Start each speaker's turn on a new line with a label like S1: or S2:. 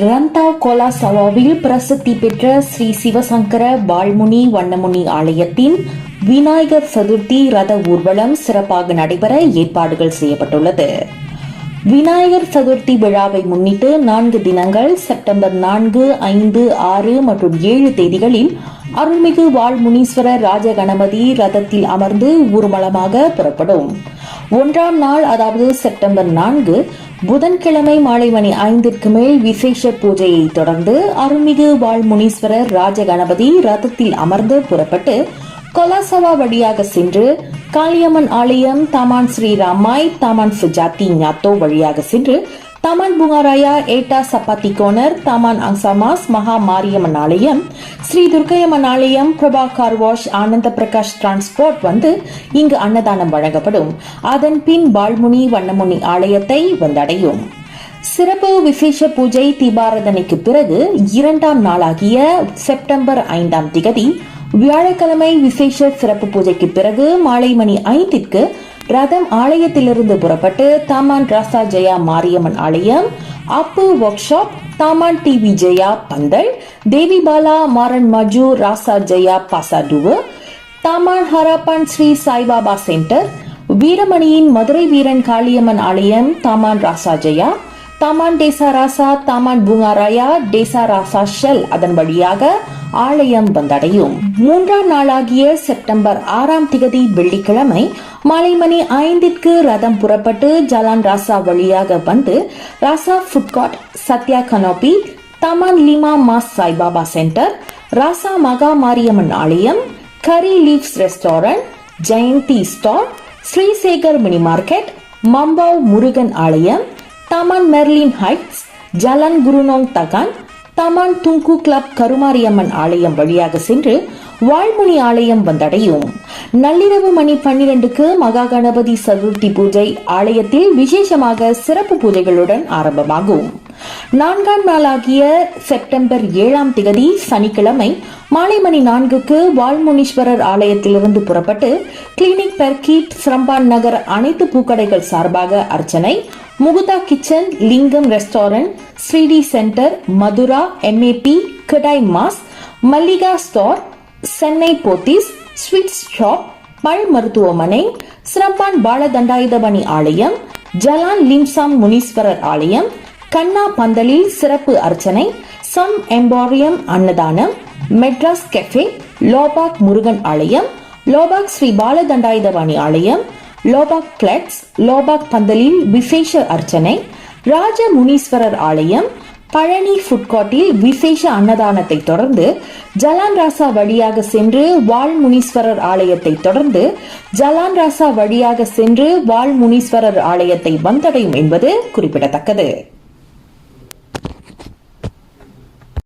S1: Rantau கோலாசவாவில் பிரசித்தி பெற்ற ஸ்ரீ சிவசங்கர வால்முனி வண்ணமுனி ஆலயத்தின் விநாயகர் சதுர்த்தி ரத ஊர்வலம் சிறப்பாக நடைபெற ஏற்பாடுகள் செய்யப்பட்டுள்ளது. விநாயகர் சதுர்த்தி விழாவை முன்னிட்டு நான்கு தினங்கள் செப்டம்பர் நான்கு ஐந்து ஆறு மற்றும் ஏழு தேதிகளில் அருள்மிகு வால்முனீஸ்வரர் ராஜகணபதி ரதத்தில் அமர்ந்து ஊர்வலமாக புறப்படும். ஒன்றாம் நாள் அதாவது செப்டம்பர் நான்கு புதன்கிழமை மாலை மணி ஐந்திற்கு மேல் விசேஷ பூஜையை தொடர்ந்து அருள்மிகு வாழ்முனீஸ்வரர் ராஜகணபதி ரதத்தில் அமர்ந்து புறப்பட்டு கொலாசவா வழியாக சென்று காளியம்மன் ஆலயம் தாமான் ஸ்ரீராமாய் தாமான் சுஜாதி ஞாத்தோ வழியாக சென்று தாமான் புகாராயா ஏட்டா சப்பாத்தி கோனர் தாமான் அங்சாமாஸ் மகா மாரியம்மன் ஆலயம் ஸ்ரீ துர்க்கையம்மன் ஆலயம் பிரபா கார் வாஷ் ஆனந்த பிரகாஷ் டிரான்ஸ்போர்ட் வந்து இங்கு அன்னதானம் வழங்கப்படும். அதன் பின் பால்முனி வண்ணமுனி ஆலயத்தை வந்தடையும். சிறப்பு விசேஷ பூஜை தீபாரதனைக்கு பிறகு இரண்டாம் நாளாகிய செப்டம்பர் ஐந்தாம் திகதி வியாழக்கிழமை விசேஷ சிறப்பு பூஜைக்கு பிறகு மாலை மணி ஐந்திற்கு ரதம் ஆலயத்திலிருந்து புறப்பட்டு தாமான் ராசா ஜெயா மாரியம்மன் ஆலயம் Appu workshop Taman D Vijaya பந்தல் Devi Bala Maran Maju Rasah Jaya பாசாடுவு Taman Harapan Sri Saibaba centre வீரமணியின் Madurai Veeran Kaliamman ஆலயம் Taman Rasah Jaya Taman Desa Rasah Taman Bunga Raya Desa Rasah Shell அதன் வழியாக ஆலயம் வந்தடையும். மூன்றாம் நாளாகிய September ஆறாம் திகதி வெள்ளிக்கிழமை மாலை மணி ஐந்திற்கு ரதம் புறப்பட்டு ஜலான் ராசா வழியாக வந்து Raja food court Sathya canopy Taman Lima Mas Saibaba centre Rasah Maha Mariamman ஆலயம் curry leaves restaurant Jayanthi star Srisekar mini market Mambau Murugan ஆலயம் தமன் மெர்லின் ஹைட்ஸ் ஜலன் குருனோங் தகான் தமான் துங்கு கிளப் கருமாரியம்மன் ஆலயம் வழியாக சென்று வாழ்முனி ஆலயம் வந்தடையும். நள்ளிரவு மணி பன்னிரண்டுக்கு மகா கணபதி சதுர்த்தி பூஜை ஆலயத்தில் விசேஷமாக சிறப்பு பூஜைகளுடன் ஆரம்பமாகும். நான்காம் நாளாகிய செப்டம்பர் ஏழாம் திகதி சனிக்கிழமை மாலை மணி நான்குக்கு வால்முனீஸ்வரர் ஆலயத்திலிருந்து புறப்பட்டு கிளினிக் பெர்கீட் சிரம்பான் நகர் அனைத்து பூக்கடைகள் சார்பாக அர்ச்சனை முகுதா kitchen Lingam restaurant Shirdi centre Mathura MAB கடாய் mass Mallika store Chennai Pothys sweets shop பல் மருத்துவமனை சிரம்பான் பாலதண்டாயுதபணி ஆலயம் ஜலான் லிம்சாம் முனீஸ்வரர் ஆலயம் கண்ணா பந்தலில் சிறப்பு அர்ச்சனை சம் எம்பாரியம் அன்னதானம் மெட்ராஸ் கெஃபே லோபாக் முருகன் ஆலயம் லோபாக் ஸ்ரீ பாலதண்டாயுதபாணி ஆலயம் லோபாக் கிளட்ஸ் லோபாக் பந்தலில் விசேஷ அர்ச்சனை ராஜ முனீஸ்வரர் ஆலயம் பழனி ஃபுட்கார்ட்டில் விசேஷ அன்னதானத்தை தொடர்ந்து ஜலான் ராசா வழியாக சென்று வால் முனீஸ்வரர் ஆலயத்தை தொடர்ந்து ஜலான் ராசா வழியாக சென்று வால் முனீஸ்வரர் ஆலயத்தை வந்தடையும் என்பது குறிப்பிடத்தக்கது.